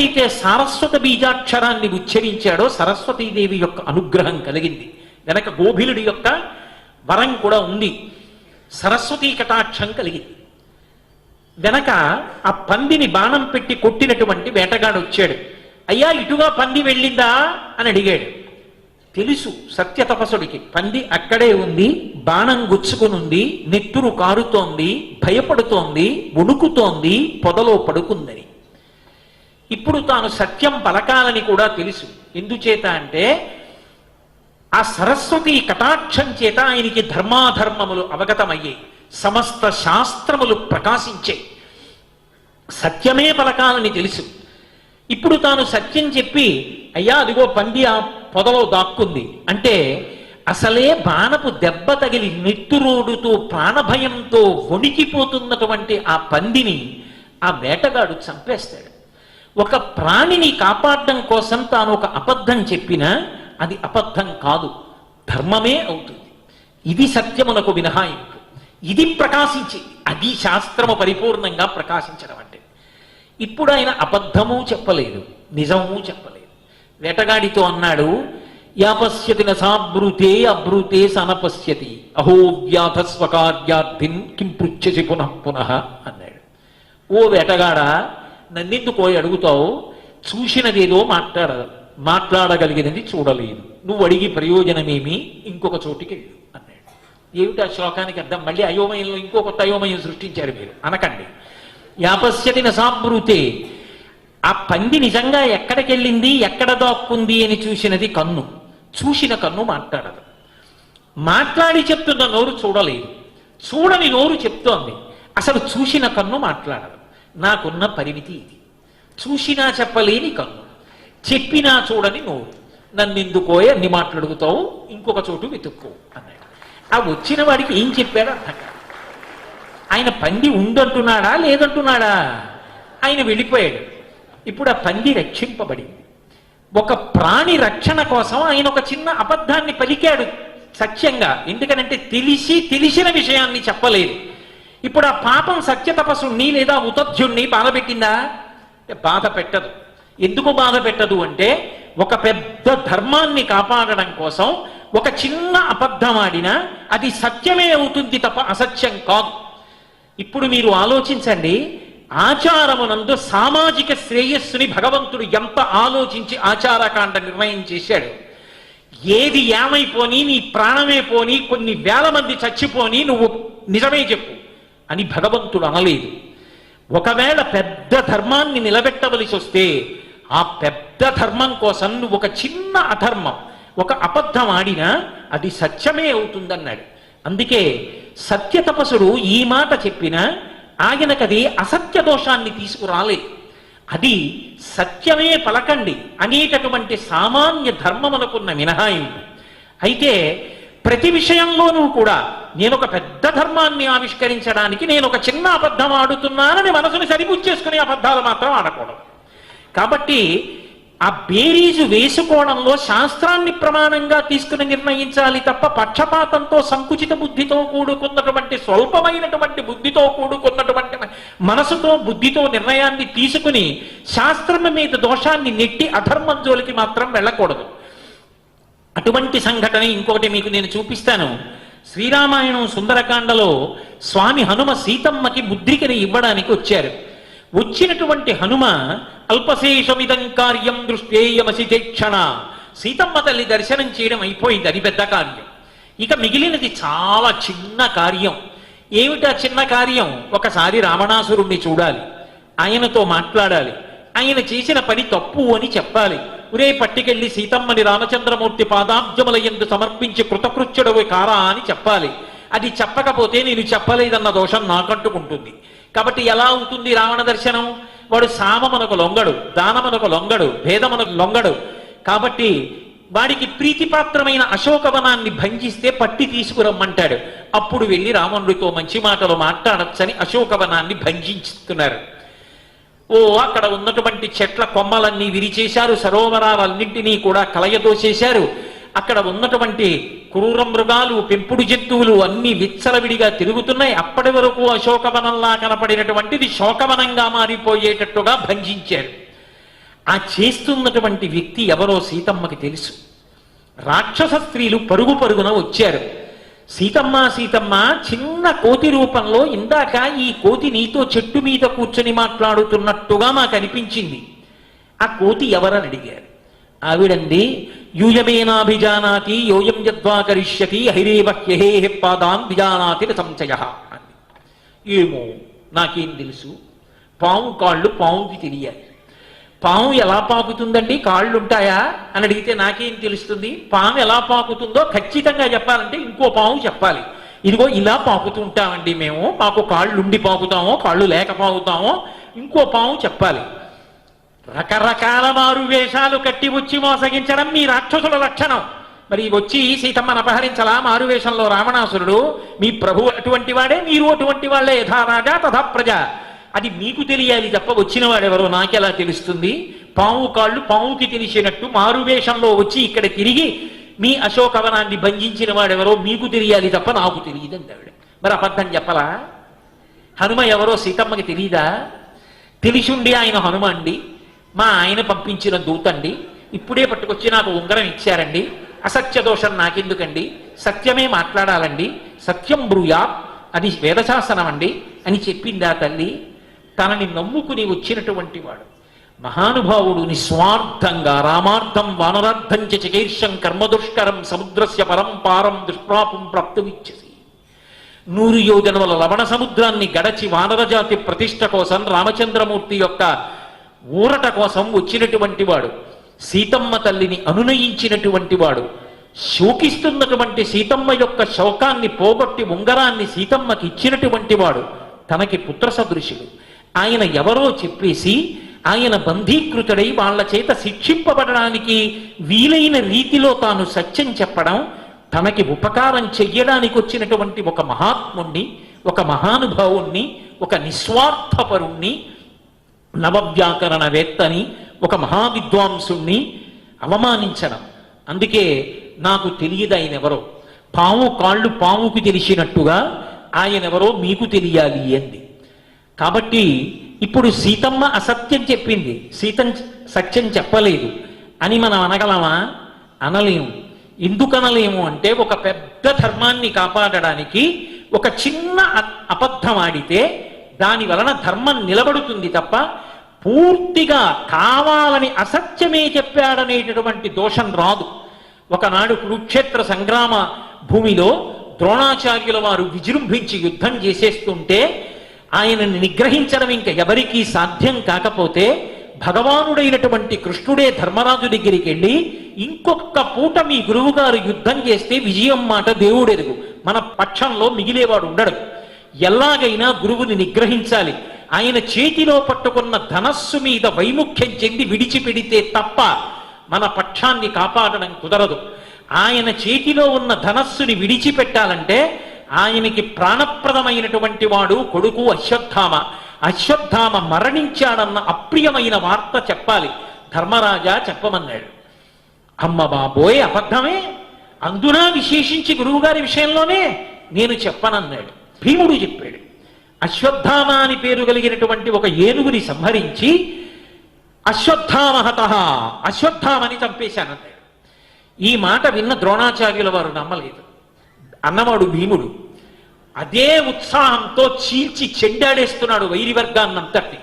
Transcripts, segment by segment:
ఎప్పుడైతే సారస్వత బీజాక్షరాన్ని ఉచ్చరించాడో సరస్వతీదేవి యొక్క అనుగ్రహం కలిగింది. వెనక గోభిలుడి యొక్క వరం కూడా ఉంది. సరస్వతీ కటాక్షం కలిగింది. వెనక ఆ పందిని బాణం పెట్టి కొట్టినటువంటి వేటగాడు వచ్చాడు. అయ్యా ఇటుగా పంది వెళ్ళిందా? అని అడిగాడు. తెలుసు సత్య తపసుడికి పంది అక్కడే ఉంది బాణం గుచ్చుకుని ఉంది నెత్తురు కారుతోంది భయపడుతోంది వణుకుతోంది పొదలో పడుకుందని. ఇప్పుడు తాను సత్యం పలకాలని కూడా తెలుసు. ఎందుచేత అంటే ఆ సరస్వతి కటాక్షం చేత ఆయనకి ధర్మాధర్మములు అవగతమయ్యాయి. సమస్త శాస్త్రములు ప్రకాశించాయి. సత్యమే పలకాలని తెలుసు. ఇప్పుడు తాను సత్యం చెప్పి అయ్యా అదిగో పంది ఆ పొదలో దాక్కుంది. అంటే అసలే బాణపు దెబ్బ తగిలి నెత్తురోడుతూ ప్రాణభయంతో వణికిపోతున్నటువంటి ఆ పందిని ఆ వేటగాడు చంపేస్తాడు. ఒక ప్రాణిని కాపాడడం కోసం తాను ఒక అబద్ధం చెప్పినా అది అబద్ధం కాదు ధర్మమే అవుతుంది. ఇది సత్యమునకు మినహాయింపు. ఇది ప్రకాశించి అది శాస్త్రము పరిపూర్ణంగా ప్రకాశించడం అంటే. ఇప్పుడు ఆయన అబద్ధము చెప్పలేదు నిజము చెప్పలేదు. వేటగాడితో అన్నాడు యాపశ్యతి నసాబ్రూతే అబ్రూతే సనపశ్యతి. అహో వ్యాధ స్వకార్యార్థిన్ కిం పునః పునః అన్నాడు. ఓ వేటగాడ నన్నెందుకో అడుగుతావు? చూసినదేదో మాట్లాడ మాట్లాడగలిగినది చూడలేదు. నువ్వు అడిగి ప్రయోజనమేమి ఇంకొక చోటికి వెళ్ళు అన్నాడు. ఏమిటి ఆ శ్లోకానికి అర్థం? మళ్ళీ అయోమయంలో ఇంకో కొత్త అయోమయం సృష్టించారు మీరు. అనకండి. యాపశ్యతి నసాబ్రూతే ఆ పంది నిజంగా ఎక్కడికెళ్ళింది ఎక్కడ దాక్కుంది అని చూసినది కన్ను. చూసిన కన్ను మాట్లాడదు. మాట్లాడి చెప్తున్న నోరు చూడలేదు. చూడని నోరు చెప్తోంది. అసలు చూసిన కన్ను మాట్లాడదు. నాకున్న పరిమితి ఇది. చూసినా చెప్పలేని కన్ను. చెప్పినా చూడని నోరు. నన్నెందుకోయే అన్ని మాట్లాడుగుతావు? ఇంకొక చోటు వెతుక్కో అన్నాడు. ఆ వచ్చిన వాడికి ఏం చెప్పాడో అర్థం కాదు. ఆయన పంది ఉందంటున్నాడా? లేదంటున్నాడా? ఆయన వెళ్ళిపోయాడు. ఇప్పుడు ఆ పంది రక్షింపబడింది. ఒక ప్రాణి రక్షణ కోసం ఆయన ఒక చిన్న అబద్ధాన్ని పలికాడు సత్యంగా. ఎందుకనంటే తెలిసి తెలిసిన విషయాన్ని చెప్పలేదు. ఇప్పుడు ఆ పాపం సత్య తపస్సుని లేదా ఉతధ్యుణ్ణి బాధ పెట్టిందా? బాధ పెట్టదు. ఎందుకు బాధ పెట్టదు అంటే ఒక పెద్ద ధర్మాన్ని కాపాడడం కోసం ఒక చిన్న అబద్ధం ఆడినా అది సత్యమే అవుతుంది తప్ప అసత్యం కాదు. ఇప్పుడు మీరు ఆలోచించండి ఆచారమునందు సామాజిక శ్రేయస్సుని భగవంతుడు ఎంత ఆలోచించి ఆచారకాండ నిర్ణయం చేశాడు. ఏది ఏమైపోని నీ ప్రాణమే పోని కొన్ని వేల మంది చచ్చిపోని నువ్వు నిజమే చెప్పు. అని భగవంతుడు అనలేదు. ఒకవేళ పెద్ద ధర్మాన్ని నిలబెట్టవలసి వస్తే ఆ పెద్ద ధర్మం కోసం నువ్వు ఒక చిన్న అధర్మం ఒక అబద్ధం ఆడినా అది సత్యమే అవుతుందన్నాడు. అందుకే సత్య తపసుడు ఈ మాట చెప్పినా ఆయనకది అసత్య దోషాన్ని తీసుకురాలేదు అది సత్యమే పలకండి అనేటటువంటి సామాన్య ధర్మమునకున్న మినహాయింపు. అయితే ప్రతి విషయంలోనూ కూడా నేను ఒక పెద్ద ధర్మాన్ని ఆవిష్కరించడానికి నేను ఒక చిన్న అబద్ధం ఆడుతున్నానని మనసుని సరిపుచ్చేసుకునే అబద్ధాలు మాత్రం ఆడకూడదు. కాబట్టి ఆ బేరీజు వేసుకోవడంలో శాస్త్రాన్ని ప్రమాణంగా తీసుకుని నిర్ణయించాలి తప్ప పక్షపాతంతో సంకుచిత బుద్ధితో కూడుకున్నటువంటి స్వల్పమైనటువంటి బుద్ధితో కూడుకున్నటువంటి మనసుతో బుద్ధితో నిర్ణయాన్ని తీసుకుని శాస్త్రం మీద దోషాన్ని నెట్టి అధర్మం జోలికి మాత్రం వెళ్ళకూడదు. అటువంటి సంఘటన ఇంకొకటి మీకు నేను చూపిస్తాను. శ్రీరామాయణం సుందరకాండలో స్వామి హనుమ సీతమ్మకి ముద్రికని ఇవ్వడానికి వచ్చారు. వచ్చినటువంటి హనుమ అల్పశేషమిదం కార్యం దృష్టేయమసితేక్షణ సీతమ్మ తల్లి దర్శనం చేయడం అయిపోయింది అది పెద్ద కార్యం. ఇక మిగిలినది చాలా చిన్న కార్యం. ఏమిటా చిన్న కార్యం? ఒకసారి రావణాసురుణ్ణి చూడాలి. ఆయనతో మాట్లాడాలి. ఆయన చేసిన పని తప్పు అని చెప్పాలి. ఉరే పట్టికెళ్ళి సీతమ్మని రామచంద్రమూర్తి పాదాబ్జముల ఎందు సమర్పించి కృతకృత్యుడవి కారా అని చెప్పాలి. అది చెప్పకపోతే నేను చెప్పలేదన్న దోషం నాకంటుకుంటుంది. కాబట్టి ఎలా ఉంటుంది రావణ దర్శనం? వాడు సామమునకు లొంగడు దానమునకు లొంగడు భేదమునకు లొంగడు. కాబట్టి వాడికి ప్రీతిపాత్రమైన అశోకవనాన్ని భంజిస్తే పట్టి తీసుకురమ్మంటాడు. అప్పుడు వెళ్ళి రావణుడితో మంచి మాటలు మాట్లాడచ్చని అశోకవనాన్ని భంజిస్తున్నారు ఓ అక్కడ ఉన్నటువంటి చెట్ల కొమ్మలన్నీ విరిచేశారు సరోవరాలన్నింటినీ కూడా కలయదోసేశారు అక్కడ ఉన్నటువంటి క్రూర మృగాలు పెంపుడు జంతువులు అన్ని విచ్చలవిడిగా తిరుగుతున్నాయి. అప్పటి వరకు అశోకవనంలా కనపడినటువంటిది శోకవనంగా మారిపోయేటట్టుగా భంజించారు. ఆ చేస్తున్నటువంటి వ్యక్తి ఎవరో సీతమ్మకి తెలుసు. రాక్షస స్త్రీలు పరుగు పరుగున వచ్చారు. సీతమ్మ సీతమ్మ చిన్న కోతి రూపంలో ఇందాక ఈ కోతి నీతో చెట్టు మీద కూర్చొని మాట్లాడుతున్నట్టుగా మాకు అనిపించింది. ఆ కోతి ఎవరని అడిగారు. ఆవిడంది యూయమేనాభిజానాతి యోయం యద్వా కరిష్యతి హైరేవ హ్యహే పాదాన్ విజానాతి న సంశయ ఏమో నాకేం తెలుసు? పాము కాళ్ళు పాముకి తెలియాలి. పాము ఎలా పాకుతుందండి? కాళ్ళు ఉంటాయా అని అడిగితే నాకేం తెలుస్తుంది? పాము ఎలా పాకుతుందో ఖచ్చితంగా చెప్పాలంటే ఇంకో పాము చెప్పాలి. ఇదిగో ఇలా పాకుతూ ఉంటామండి మేము. మాకు కాళ్ళు ఉండి పాకుతామో కాళ్ళు లేక పాకుతామో ఇంకో పాము చెప్పాలి. రకరకాల మారు వేషాలు కట్టి వచ్చి మోసగించడం మీ రాక్షసుల లక్షణం. మరి వచ్చి సీతమ్మను అపహరించలా మారు వేషంలో రావణాసురుడు? మీ ప్రభు అటువంటి వాడే మీరు అటువంటి వాళ్ళే యథా రాజా తథా ప్రజ. అది మీకు తెలియాలి తప్ప వచ్చిన వాడెవరో నాకెలా తెలుస్తుంది? పాము కాళ్ళు పాముకి తెలిసినట్టు మారువేషంలో వచ్చి ఇక్కడ తిరిగి మీ అశోకవనాన్ని భంజించిన వాడెవరో మీకు తెలియాలి తప్ప నాకు తెలియదు అందావిడ మరి అబద్ధం చెప్పలా? హనుమ ఎవరో సీతమ్మకి తెలియదా తెలిసుండి ఆయన హనుమ అండి. మా ఆయన పంపించిన దూతండి. ఇప్పుడే పట్టుకొచ్చి నాకు ఉంగరం ఇచ్చారండి. అసత్య దోషం నాకెందుకండి? సత్యమే మాట్లాడాలండి. సత్యం బ్రూయా. అది వేదశాసనం అండి అని చెప్పింది ఆ తల్లి? తనని నమ్ముకుని వచ్చినటువంటి వాడు. మహానుభావుడు నిస్వార్థంగా రామార్థం వానరార్థం చ చికీర్షం కర్మదుష్కరం సముద్రస్య పరంపారం దుష్ప్రాపం ప్రాప్తుమిచ్చసి నూరు యోజనముల లవణ సముద్రాన్ని గడచి వానరజాతి ప్రతిష్ట కోసం రామచంద్రమూర్తి యొక్క ఊరట కోసం వచ్చినటువంటి వాడు. సీతమ్మ తల్లిని అనునయించినటువంటి వాడు. శోకిస్తున్నటువంటి సీతమ్మ యొక్క శోకాన్ని పోగొట్టి ఉంగరాన్ని సీతమ్మకి ఇచ్చినటువంటి వాడు తనకి పుత్ర సదృశుడు ఆయన ఎవరో చెప్పేసి ఆయన బంధీకృతుడై వాళ్ళ చేత శిక్షింపబడడానికి వీలైన రీతిలో తాను సత్యం చెప్పడం తనకి ఉపకారం చెయ్యడానికి వచ్చినటువంటి ఒక మహాత్ముణ్ణి ఒక మహానుభావుణ్ణి ఒక నిస్వార్థపరుణ్ణి నవవ్యాకరణవేత్తని ఒక మహావిద్వాంసుణ్ణి అవమానించడం. అందుకే నాకు తెలియదు ఆయన ఎవరో పాము కాళ్ళు పాముకు తెలిసినట్టుగా ఆయన ఎవరో మీకు తెలియాలి అంది. కాబట్టి ఇప్పుడు సీతమ్మ అసత్యం చెప్పింది. సీతం సత్యం చెప్పలేదు. అని మనం అనగలమా? అనలేము. ఎందుకు అనలేము అంటే ఒక పెద్ద ధర్మాన్ని కాపాడడానికి ఒక చిన్న అబద్ధం ఆడితే దాని వలన ధర్మం నిలబడుతుంది తప్ప పూర్తిగా కావాలని అసత్యమే చెప్పాడనేటటువంటి దోషం రాదు. ఒకనాడు కురుక్షేత్ర సంగ్రామ భూమిలో ద్రోణాచార్యుల వారు విజృంభించి యుద్ధం చేసేస్తుంటే ఆయనని నిగ్రహించడం ఇంకా ఎవరికీ సాధ్యం కాకపోతే భగవానుడైనటువంటి కృష్ణుడే ధర్మరాజు దగ్గరికి వెళ్ళి ఇంకొక పూట మీ గురువుగారు యుద్ధం చేస్తే విజయం మాట దేవుడెరుగు. మన పక్షంలో మిగిలేవాడు ఉండడు. ఎలాగైనా గురువుని నిగ్రహించాలి. ఆయన చేతిలో పట్టుకున్న ధనస్సు మీద వైముఖ్యం చెంది విడిచిపెడితే తప్ప మన పక్షాన్ని కాపాడడం కుదరదు. ఆయన చేతిలో ఉన్న ధనస్సుని విడిచిపెట్టాలంటే ఆయనకి ప్రాణప్రదమైనటువంటి వాడు కొడుకు అశ్వత్థామ. అశ్వత్థామ మరణించాడన్న అప్రియమైన వార్త చెప్పాలి. ధర్మరాజా చెప్పమన్నాడు. అమ్మ బాబోయ్ అబద్ధమే? అందున విశేషించి గురువుగారి విషయంలోనే? నేను చెప్పనన్నాడు. భీముడు చెప్పాడు. అశ్వత్థామ అని పేరు కలిగినటువంటి ఒక ఏనుగుని సంహరించి అశ్వత్థామహత అశ్వత్థామని చంపేశానన్నాడు. ఈ మాట విన్న ద్రోణాచార్యుల వారు నమ్మలేదు. అన్నవాడు భీముడు. అదే ఉత్సాహంతో చీల్చి చెండాడేస్తున్నాడు వైరి వర్గాన్నంతటి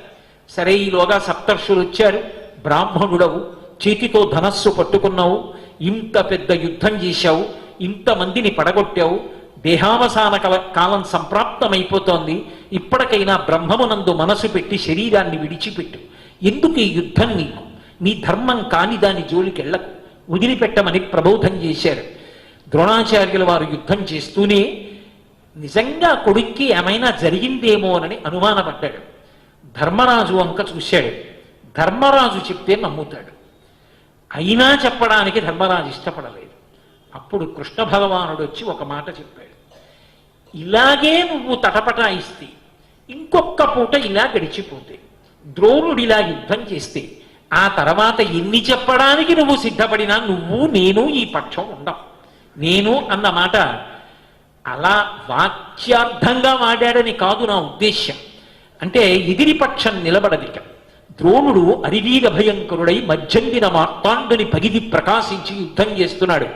సరే ఈలోగా సప్తర్షులు వచ్చారు. బ్రాహ్మణుడవు. చేతితో ధనస్సు పట్టుకున్నావు. ఇంత పెద్ద యుద్ధం చేశావు. ఇంతమందిని పడగొట్టావు. దేహావసాన కల- కాలం సంప్రాప్తమైపోతోంది. ఇప్పటికైనా బ్రహ్మమునందు మనసు పెట్టి శరీరాన్ని విడిచిపెట్టు. ఎందుకు ఈ యుద్ధం నీకు? నీ ధర్మం కాని దాని జోలికెళ్ళకు వదిలిపెట్టమని ప్రబోధం చేశారు. ద్రోణాచార్యుల వారు యుద్ధం చేస్తూనే నిజంగా కొడుక్కి ఏమైనా జరిగిందేమోనని అనుమానపడ్డాడు. ధర్మరాజు వంక చూశాడు. ధర్మరాజు చెప్తే నమ్ముతాడు. అయినా చెప్పడానికి ధర్మరాజు ఇష్టపడలేదు. అప్పుడు కృష్ణ భగవానుడు వచ్చి ఒక మాట చెప్పాడు. ఇలాగే నువ్వు తటపటాయిస్తే ఇంకొక పూట ఇలా గడిచిపోతే ద్రోణుడు ఇలా యుద్ధం చేస్తే ఆ తర్వాత ఎన్ని చెప్పడానికి నువ్వు సిద్ధపడినా నువ్వు నేను ఈ పక్షం ఉండం నేను అన్న మాట అలా వాక్యార్థంగా వాడాడని కాదు నా ఉద్దేశ్యం. అంటే ఎదిరిపక్షం నిలబడదిక ద్రోణుడు అరివీగ భయంకరుడై మధ్యంగిన మార్తాండుని పగిది ప్రకాశించి యుద్ధం చేస్తున్నాడు.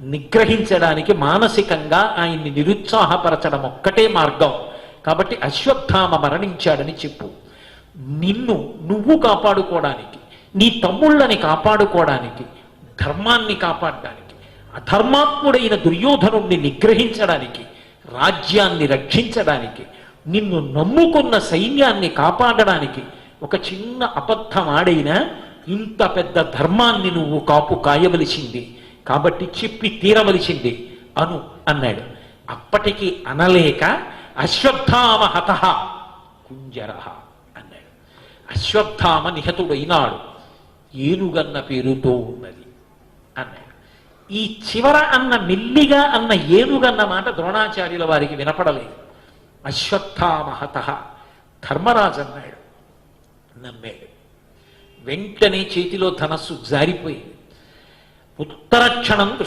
నిగ్రహించడానికి మానసికంగా ఆయన్ని నిరుత్సాహపరచడం ఒక్కటే మార్గం. కాబట్టి అశ్వత్థామ మరణించాడని చెప్పు. నిన్ను నువ్వు కాపాడుకోవడానికి నీ తమ్ముళ్ళని కాపాడుకోవడానికి ధర్మాన్ని కాపాడడానికి అధర్మాత్ముడైన దుర్యోధనుణ్ణి నిగ్రహించడానికి రాజ్యాన్ని రక్షించడానికి నిన్ను నమ్ముకున్న సైన్యాన్ని కాపాడడానికి ఒక చిన్న అబద్ధమాడైనా ఇంత పెద్ద ధర్మాన్ని నువ్వు కాపు కాయవలసింది కాబట్టి చెప్పి తీరవలసింది అను అన్నాడు. అప్పటికి అనలేక అశ్వత్థామ హత కుంజర అన్నాడు. అశ్వత్థామ నిహతుడైనాడు. ఏనుగన్న పేరుతో ఉన్నది అన్నాడు. ఈ చివర అన్న మెల్లిగా అన్న ఏనుగన్న మాట ద్రోణాచార్యుల వారికి వినపడలేదు. అశ్వత్థామహత ధర్మరాజు అన్నాడు నమ్మాడు. వెంటనే చేతిలో ధనస్సు జారిపోయింది. ఉత్తర క్షణం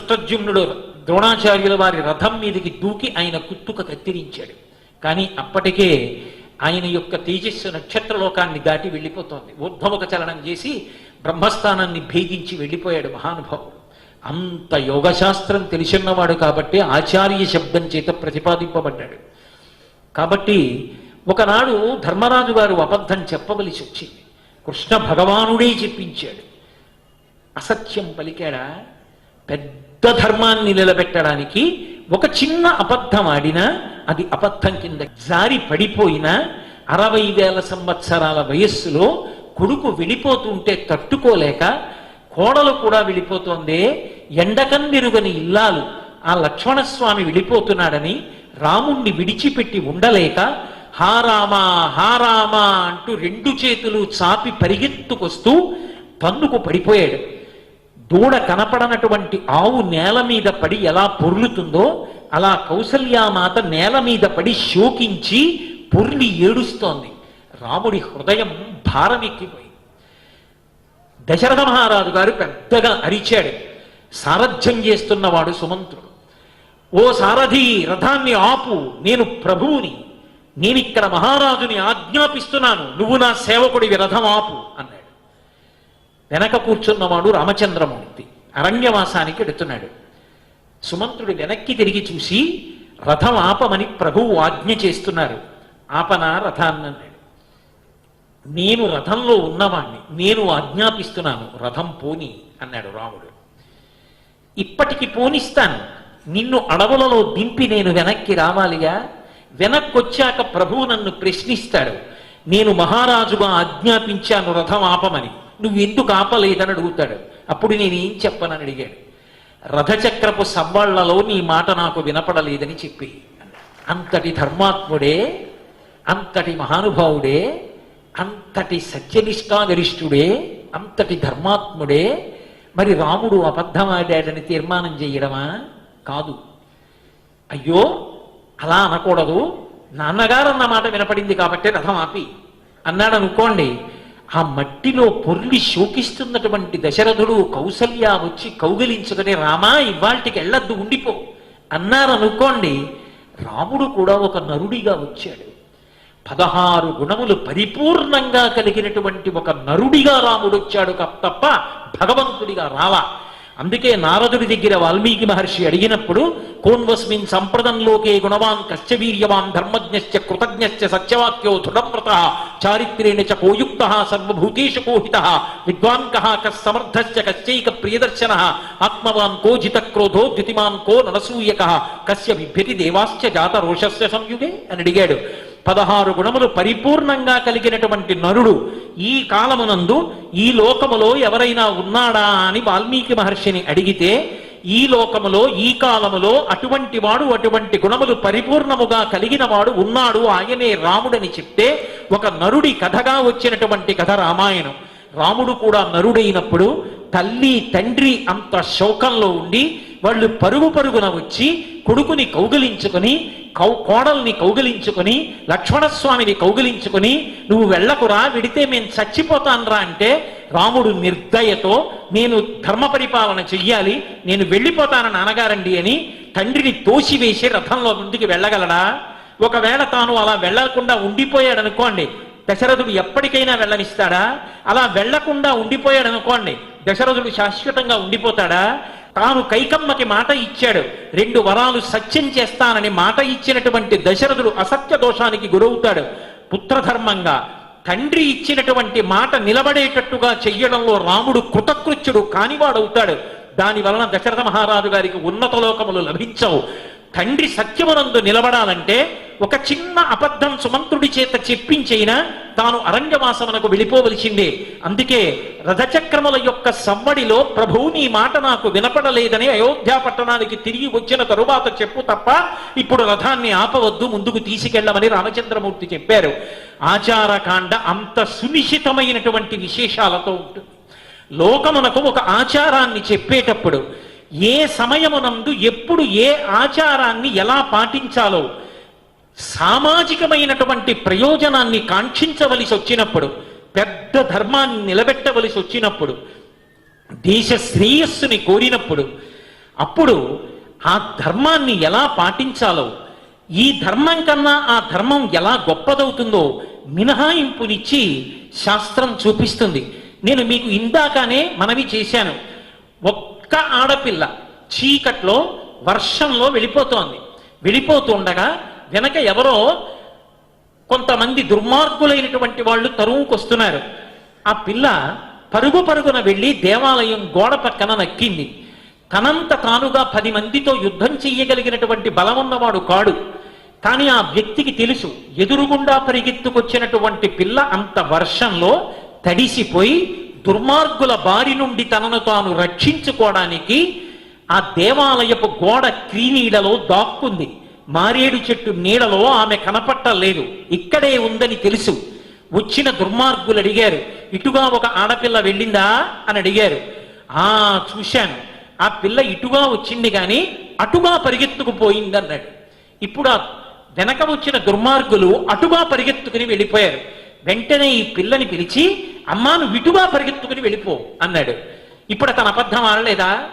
ద్రోణాచార్యుల వారి రథం మీదకి దూకి ఆయన కుత్తుక కత్తిరించాడు. కానీ అప్పటికే ఆయన యొక్క తేజస్సు నక్షత్రలోకాన్ని దాటి వెళ్ళిపోతోంది. ఉద్భవక చలనం చేసి బ్రహ్మస్థానాన్ని భేదించి వెళ్ళిపోయాడు మహానుభావుడు. అంత యోగశాస్త్రం తెలిసిన్నవాడు కాబట్టి ఆచార్య శబ్దం చేత ప్రతిపాదింపబడ్డాడు. కాబట్టి ఒకనాడు ధర్మరాజు గారు అబద్ధం చెప్పవలసి వచ్చింది. కృష్ణ భగవానుడే చెప్పించాడు. అసత్యం పలికాడా? పెద్ద ధర్మాన్ని నిలబెట్టడానికి ఒక చిన్న అబద్ధం ఆడినా అది అబద్ధం కింద జారి పడిపోయినా అరవై వేల సంవత్సరాల వయస్సులో కొడుకు వెళ్ళిపోతుంటే తట్టుకోలేక కోడలు కూడా వెళ్ళిపోతుందే ఎండకందిరుగని ఇల్లాలు ఆ లక్ష్మణస్వామి వెళ్ళిపోతున్నాడని రాముణ్ణి విడిచిపెట్టి ఉండలేక హారామా హారామా అంటూ రెండు చేతులు చాపి పరిగెత్తుకొస్తూ పన్నుకు పడిపోయాడు. దూడ కనపడనటువంటి ఆవు నేల మీద పడి ఎలా పొర్లుతుందో అలా కౌసల్యామాత నేల మీద పడి శోకించి పొర్లి ఏడుస్తోంది. రాముడి హృదయం భారమెక్కిపోయింది. దశరథ మహారాజు గారు పెద్దగా అరిచాడు. సారథ్యం చేస్తున్నవాడు సుమంత్రుడు. ఓ సారథి రథాన్ని ఆపు నేను ప్రభువుని నేనిక్కడ మహారాజుని ఆజ్ఞాపిస్తున్నాను నువ్వు నా సేవకుడివి రథం ఆపు అన్నాడు. వెనక కూర్చున్నవాడు రామచంద్రమూర్తి అరణ్యవాసానికి ఎడుతున్నాడు. సుమంత్రుడు వెనక్కి తిరిగి చూసి రథం ఆపమని ప్రభువు ఆజ్ఞ చేస్తున్నారు. ఆపనా రథాన్ని అన్నాడు నేను రథంలో ఉన్నవాణ్ణి నేను ఆజ్ఞాపిస్తున్నాను రథం పోని అన్నాడు రాముడు. ఇప్పటికి పోనిస్తాను. నిన్ను అడవులలో దింపి నేను వెనక్కి రావాలిగా వెనక్కొచ్చాక ప్రభువు నన్ను ప్రశ్నిస్తాడు. నేను మహారాజుగా ఆజ్ఞాపించాను రథం ఆపమని. నువ్వు ఎందుకు ఆపలేదని అడుగుతాడు. అప్పుడు నేను ఏం చెప్పనని అడిగాడు. రథచక్రపు సవ్వాళ్ళలో నీ మాట నాకు వినపడలేదని చెప్పి. అంతటి ధర్మాత్ముడే అంతటి మహానుభావుడే అంతటి సత్యనిష్టాగరిష్ఠుడే అంతటి ధర్మాత్ముడే మరి రాముడు అబద్ధమాడాడని తీర్మానం చేయడమా? కాదు. అయ్యో అలా అనకూడదు. నాన్నగారు అన్న మాట వినపడింది కాబట్టి రథం ఆపి అన్నాడు అనుకోండి ఆ మట్టిలో పొర్లి శోకిస్తున్నటువంటి దశరథుడు కౌసల్య వచ్చి కౌగిలించుకుని రామా ఇవాళకి వెళ్ళొద్దు ఉండిపో. అన్నారనుకోండి రాముడు కూడా ఒక నరుడిగా వచ్చాడు. పదహారు గుణములు పరిపూర్ణంగా కలిగినటువంటి ఒక నరుడిగా రాముడు వచ్చాడు తప్ప భగవంతుడిగా రావా. అందుకే నారదుడి దగ్గర వాల్మీకి మహర్షి అడిగినప్పుడు కోన్వస్మిన్ సంప్రదంలోకే గుణవాన్ కశ్చవీర్యవాన్ ధర్మజ్ఞశ్చ కృతజ్ఞశ్చ సత్యవాక్యో దృఢవ్రత చారిత్రేణ చ కోయుక్త సర్వభూతేషు కోహిత విద్వాన్ కః కస్సమర్థశ్చ కశ్చైక ప్రియదర్శన ఆత్మవాన్ కో జిత క్రోధో ద్యుతిమాన్ కో నరసూయక కస్య బిభ్యతి దేవాశ్చ జాత రోషస్య సంయుగే అని అడిగాడు. పదహారు గుణములు పరిపూర్ణంగా కలిగినటువంటి నరుడు ఈ కాలమునందు ఈ లోకములో ఎవరైనా ఉన్నాడా అని వాల్మీకి మహర్షిని అడిగితే ఈ లోకములో ఈ కాలములో అటువంటి వాడు అటువంటి గుణములు పరిపూర్ణముగా కలిగిన వాడు ఉన్నాడు ఆయనే రాముడని చెప్తే ఒక నరుడి కథగా వచ్చినటువంటి కథ రామాయణం. రాముడు కూడా నరుడైనప్పుడు తల్లి తండ్రి అంత శోకంలో ఉండి వాళ్ళు పరుగు పరుగున వచ్చి కొడుకుని కౌగిలించుకొని కౌ కోడల్ని కౌగిలించుకుని లక్ష్మణస్వామిని కౌగిలించుకుని నువ్వు వెళ్ళకురా విడితే మేము చచ్చిపోతాన్రా అంటే రాముడు నిర్దయతో నేను ధర్మ పరిపాలన చెయ్యాలి నేను వెళ్ళిపోతాను నాన్నగారండి అని తండ్రిని తోసివేసి రథంలో ముందుకు వెళ్ళగలడా? ఒకవేళ తాను అలా వెళ్ళకుండా ఉండిపోయాడు అనుకోండి దశరథుడు ఎప్పటికైనా వెళ్ళనిస్తాడా? అలా వెళ్ళకుండా ఉండిపోయాడు అనుకోండి దశరథుడు శాశ్వతంగా ఉండిపోతాడా? తాను కైకమ్మకి మాట ఇచ్చాడు. రెండు వరాలు సత్యం చేస్తానని మాట ఇచ్చినటువంటి దశరథుడు అసత్య దోషానికి గురవుతాడు. పుత్రధర్మంగా తండ్రి ఇచ్చినటువంటి మాట నిలబడేటట్టుగా చెయ్యడంలో రాముడు కృతకృత్యుడు కానివాడవుతాడు. దాని వలన దశరథ మహారాజు గారికి ఉన్నత లోకములు లభించవు. తండ్రి సత్యమునందు నిలబడాలంటే ఒక చిన్న అబద్ధం సుమంత్రుడి చేత చెప్పించైనా తాను అరణ్యవాసమునకు వెళ్ళిపోవలసిందే. అందుకే రథచక్రముల యొక్క సవ్వడిలో ప్రభువు నీ మాట నాకు వినపడలేదని అయోధ్య పట్టణానికి తిరిగి వచ్చిన తరువాత చెప్పు తప్ప ఇప్పుడు రథాన్ని ఆపవద్దు ముందుకు తీసుకెళ్ళమని రామచంద్రమూర్తి చెప్పారు. ఆచారకాండ అంత సునిశ్చితమైనటువంటి విశేషాలతో ఉంటుంది. లోకమునకు ఒక ఆచారాన్ని చెప్పేటప్పుడు ఏ సమయమునందు ఎప్పుడు ఏ ఆచారాన్ని ఎలా పాటించాలో సామాజికమైనటువంటి ప్రయోజనాన్ని కాంక్షించవలసి వచ్చినప్పుడు పెద్ద ధర్మాన్ని నిలబెట్టవలసి వచ్చినప్పుడు దేశ శ్రేయస్సుని కోరినప్పుడు అప్పుడు ఆ ధర్మాన్ని ఎలా పాటించాలో ఈ ధర్మం కన్నా ఆ ధర్మం ఎలా గొప్పదవుతుందో మినహాయింపునిచ్చి శాస్త్రం చూపిస్తుంది. నేను మీకు ఇందాకనే మనవి చేశాను. ఒక్క ఆడపిల్ల చీకట్లో వర్షంలో వెళ్ళిపోతోంది. వెళ్ళిపోతుండగా వెనక ఎవరో కొంతమంది దుర్మార్గులైనటువంటి వాళ్ళు తరువుకొస్తున్నారు ఆ పిల్ల పరుగు పరుగున వెళ్ళి దేవాలయం గోడ పక్కన నక్కింది. తనంత తానుగా పది మందితో యుద్ధం చెయ్యగలిగినటువంటి బలమున్నవాడు కాడు. కానీ ఆ వ్యక్తికి తెలుసు ఎదురుగుండా పరిగెత్తుకొచ్చినటువంటి పిల్ల అంత వర్షంలో తడిసిపోయి దుర్మార్గుల బారి నుండి తనను తాను రక్షించుకోవడానికి ఆ దేవాలయపు గోడ క్రీనీడలో దాక్కుంది. మారేడు చెట్టు నీడలో ఆమె కనపట్టలేదు. ఇక్కడే ఉందని తెలుసు. వచ్చిన దుర్మార్గులు అడిగారు ఇటుగా ఒక ఆడపిల్ల వెళ్ళిందా? అని అడిగారు. ఆ చూశాను. ఆ పిల్ల ఇటుగా వచ్చింది కానీ అటుగా పరిగెత్తుకుపోయింది అన్నాడు ఇప్పుడు ఆ వెనక వచ్చిన దుర్మార్గులు అటుగా పరిగెత్తుకుని వెళ్ళిపోయారు. వెంటనే ఈ పిల్లని పిలిచి అమ్మాను విటుగా పరిగెత్తుకుని వెళ్ళిపో అన్నాడు. ఇప్పుడు అతను అబద్ధం ఆడలేదా?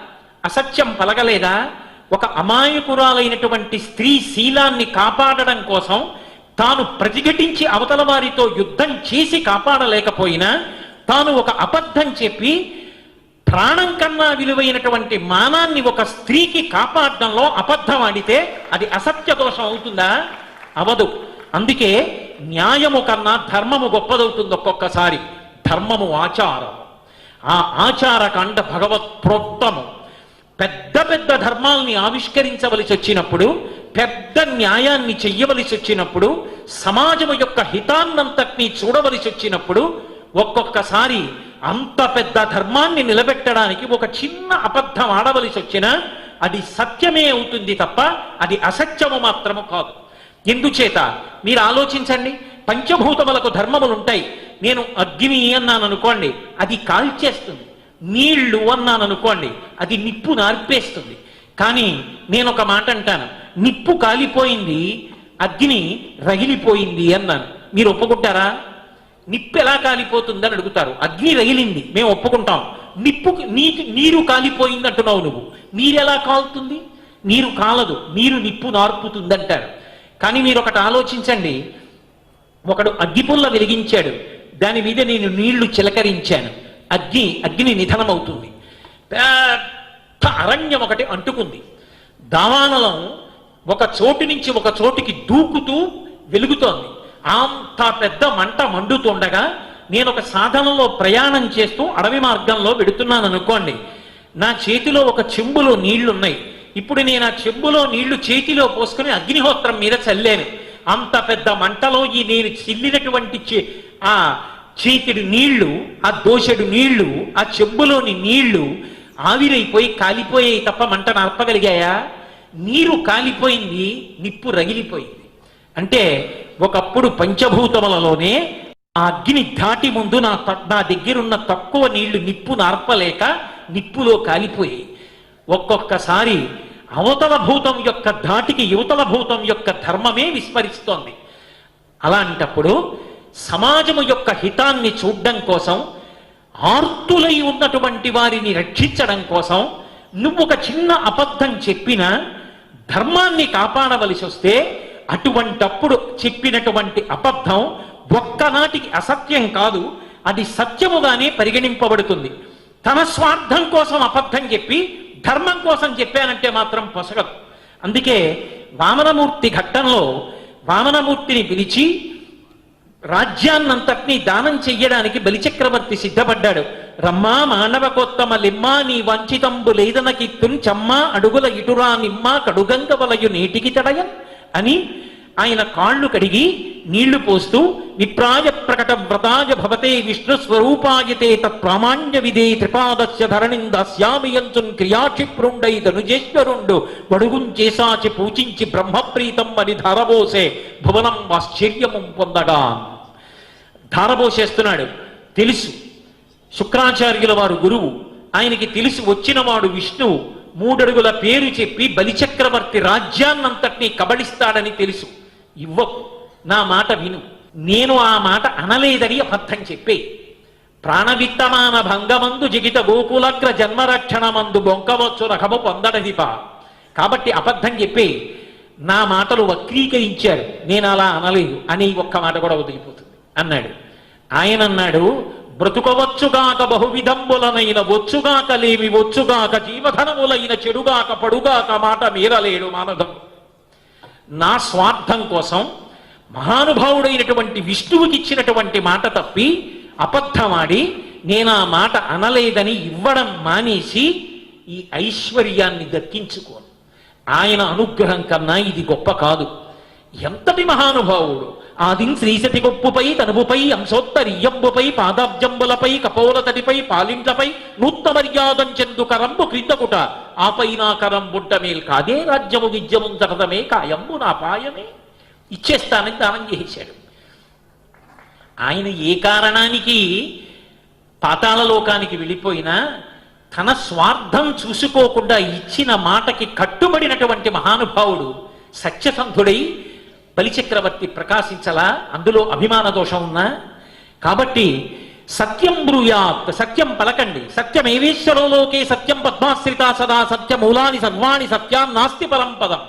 అసత్యం పలగలేదా ఒక అమాయకురాలైనటువంటి స్త్రీ శీలాన్ని కాపాడడం కోసం తాను ప్రతిఘటించి అవతల వారితో యుద్ధం చేసి కాపాడలేకపోయినా తాను ఒక అబద్ధం చెప్పి ప్రాణం కన్నా విలువైనటువంటి మానాన్ని ఒక స్త్రీకి కాపాడడంలో అబద్ధం ఆడితే అది అసత్య దోషం అవుతుందా? అవదు. అందుకే న్యాయము కన్నా ధర్మము గొప్పదవుతుంది ఒక్కొక్కసారి. ధర్మము ఆచారం ఆ ఆచారకాండ భగవత్ ప్రోక్తము. పెద్ద పెద్ద ధర్మాల్ని ఆవిష్కరించవలసి వచ్చినప్పుడు పెద్ద న్యాయాన్ని చెయ్యవలసి వచ్చినప్పుడు సమాజము యొక్క హితాన్నంతటినీ చూడవలసి వచ్చినప్పుడు ఒక్కొక్కసారి అంత పెద్ద ధర్మాన్ని నిలబెట్టడానికి ఒక చిన్న అబద్ధం ఆడవలసి వచ్చినా అది సత్యమే అవుతుంది తప్ప అది అసత్యము మాత్రము కాదు. ఎందుచేత? మీరు ఆలోచించండి. పంచభూతములకు ధర్మములు ఉంటాయి నేను అగ్ని అన్నాను అనుకోండి అది కాల్చేస్తుంది. నీళ్ళు అన్నాను అనుకోండి అది నిప్పు నార్పేస్తుంది. కానీ నేను ఒక మాట అంటాను నిప్పు కాలిపోయింది అగ్ని రగిలిపోయింది అన్నాను. మీరు ఒప్పుకుంటారా? నిప్పు ఎలా కాలిపోతుందని అడుగుతారు. అగ్ని రగిలింది మేము ఒప్పుకుంటాం. నిప్పు నీటి నీరు కాలిపోయింది అంటున్నావు నువ్వు. నీరెలా కాలుతుంది? నీరు కాలదు నీరు నిప్పు నార్పుతుంది అంటారు కానీ మీరు ఒకటి ఆలోచించండి. ఒకడు అగ్గిపుల్ల వెలిగించాడు. దాని మీద నేను నీళ్ళు చిలకరించాను. అగ్ని అగ్ని నిధనమవుతుంది. పెద్ద అరణ్యం ఒకటి అంటుకుంది. దావానలం ఒక చోటు నుంచి ఒక చోటుకి దూకుతూ వెలుగుతోంది. అంత పెద్ద మంట మండుతుండగా నేను ఒక సాధనంలో ప్రయాణం చేస్తూ అడవి మార్గంలో వెడుతున్నాను అనుకోండి. నా చేతిలో ఒక చెంబులో నీళ్ళున్నాయి. ఇప్పుడు నేను ఆ చెంబులో నీళ్ళు చేతిలో పోసుకుని అగ్నిహోత్రం మీద చల్లాను. అంత పెద్ద మంటలో ఈ నేను చిల్లినటువంటి ఆ చేతిడు నీళ్ళు ఆ దోషెడు నీళ్ళు ఆ చెంబులోని నీళ్ళు ఆవిరైపోయి కాలిపోయాయి తప్ప మంట నడపగలిగాయా నీరు కాలిపోయింది నిప్పు రగిలిపోయింది. అంటే ఒకప్పుడు పంచభూతములలోనే ఆ అగ్ని దాటి ముందు నా త- నా దగ్గరున్న తక్కువ నీళ్ళు నిప్పు నార్పలేక నిప్పులో కాలిపోయాయి. ఒక్కొక్కసారి అవతల భూతం యొక్క ధాటికి యువతల భూతం యొక్క ధర్మమే విస్మరిస్తోంది. అలాంటప్పుడు సమాజము యొక్క హితాన్ని చూడడం కోసం ఆర్తులై ఉన్నటువంటి వారిని రక్షించడం కోసం నువ్వు ఒక చిన్న అబద్ధం చెప్పినా ధర్మాన్ని కాపాడవలసి వస్తే అటువంటప్పుడు చెప్పినటువంటి అబద్ధం ఒక్కనాటికి అసత్యం కాదు అది సత్యముగానే పరిగణింపబడుతుంది. తన స్వార్థం కోసం అబద్ధం చెప్పి ధర్మం కోసం చెప్పానంటే మాత్రం పొసగదు. అందుకే వామనమూర్తి ఘట్టంలో వామనమూర్తిని పిలిచి రాజ్యాన్నంతటినీ దానం చెయ్యడానికి బలిచక్రవర్తి సిద్ధపడ్డాడు. రమ్మా మానవకోత్తమ లిమ్మా నీ వంచితంబు లేదన లేదనకిత్తున్ చమ్మా అడుగుల ఇటురా నిమ్మా కడుగంగ వలయు నీటికి తడయం అని ఆయన కాళ్ళు కడిగి నీళ్ళు పోస్తూ విప్రాయ ప్రకట వ్రతాయ భవతే విష్ణు స్వరూపాయతే తత్ప్రామాణ్య విదే త్రిపాదస్య ధరణిం దాస్యామియంచున్ క్రియాక్షిప్రుండై ధనుజేశ్వరుండు వడుగుంచేసాచి పూజించి బ్రహ్మప్రీతం అని ధారబోసే భువనం ఆశ్చర్యము పొందగా. ధారబోసేస్తున్నాడు. తెలుసు. శుక్రాచార్యుల వారు గురువు. ఆయనకి తెలిసి వచ్చినవాడు విష్ణువు మూడడుగుల పేరు చెప్పి బలిచక్రవర్తి రాజ్యాన్నంతటినీ కబళిస్తాడని తెలుసు. ఇవ్వకు. నా మాట విను. నేను ఆ మాట అనలేదని అబద్ధం చెప్పే. ప్రాణవిత్తమాన భంగమందు జిగిత గోకులగ్ర జన్మరక్షణమందు బొంకవచ్చు రకము పొందడదిప కాబట్టి అబద్ధం చెప్పే. నా మాటలు వక్రీకరించారు. నేను అలా అనలేదు. అని ఒక్క మాట కూడా వదిలిపోతుంది. అన్నాడు. ఆయన అన్నాడు బ్రతుకవచ్చుగాక బహువిధంబులనైన వచ్చుగాక లేవి వచ్చుగాక జీవధనములైన చెడుగాక పడుగాక మాట మీరలేడు మానదం నా స్వార్థం కోసం మహానుభావుడైనటువంటి విష్ణువుకి ఇచ్చినటువంటి మాట తప్పి అబద్ధమాడి నేను ఆ మాట అనలేదని ఇవ్వడం మానేసి ఈ ఐశ్వర్యాన్ని దక్కించుకోను. ఆయన అనుగ్రహం కన్నా ఇది గొప్ప కాదు. ఎంతటి మహానుభావుడు ఆదిం శ్రీశతి గొప్పుపై తనుపుపై అంశోత్తరియంబుపై పాదాబ్జంబులపై కపోలతటిపై పాలింట్లపై నూత్త మర్యాదం చెందు కరంబు క్రిందకుట. ఆపై నా కరం బుడ్డమేల్ కాదే రాజ్యము విద్యము జగదమే కాయంబు నా పాయమే. ఇచ్చేస్తానని దానం చేశాడు. ఆయన ఏ కారణానికి పాతాళలోకానికి వెళ్ళిపోయినా తన స్వార్థం చూసుకోకుండా ఇచ్చిన మాటకి కట్టుబడినటువంటి మహానుభావుడు సత్యసంధుడై బలిచక్రవర్తి ప్రకాశించలా? అందులో అభిమాన దోషం ఉన్నా? కాబట్టి సత్యం బ్రూయాత్ సత్యం పలకండి. సత్యమేవేశ్వరోలోకే సత్యం పద్మాశ్రిత సదా సత్యమూలాని సర్వాణి సత్యాం నాస్తి పరం పదం.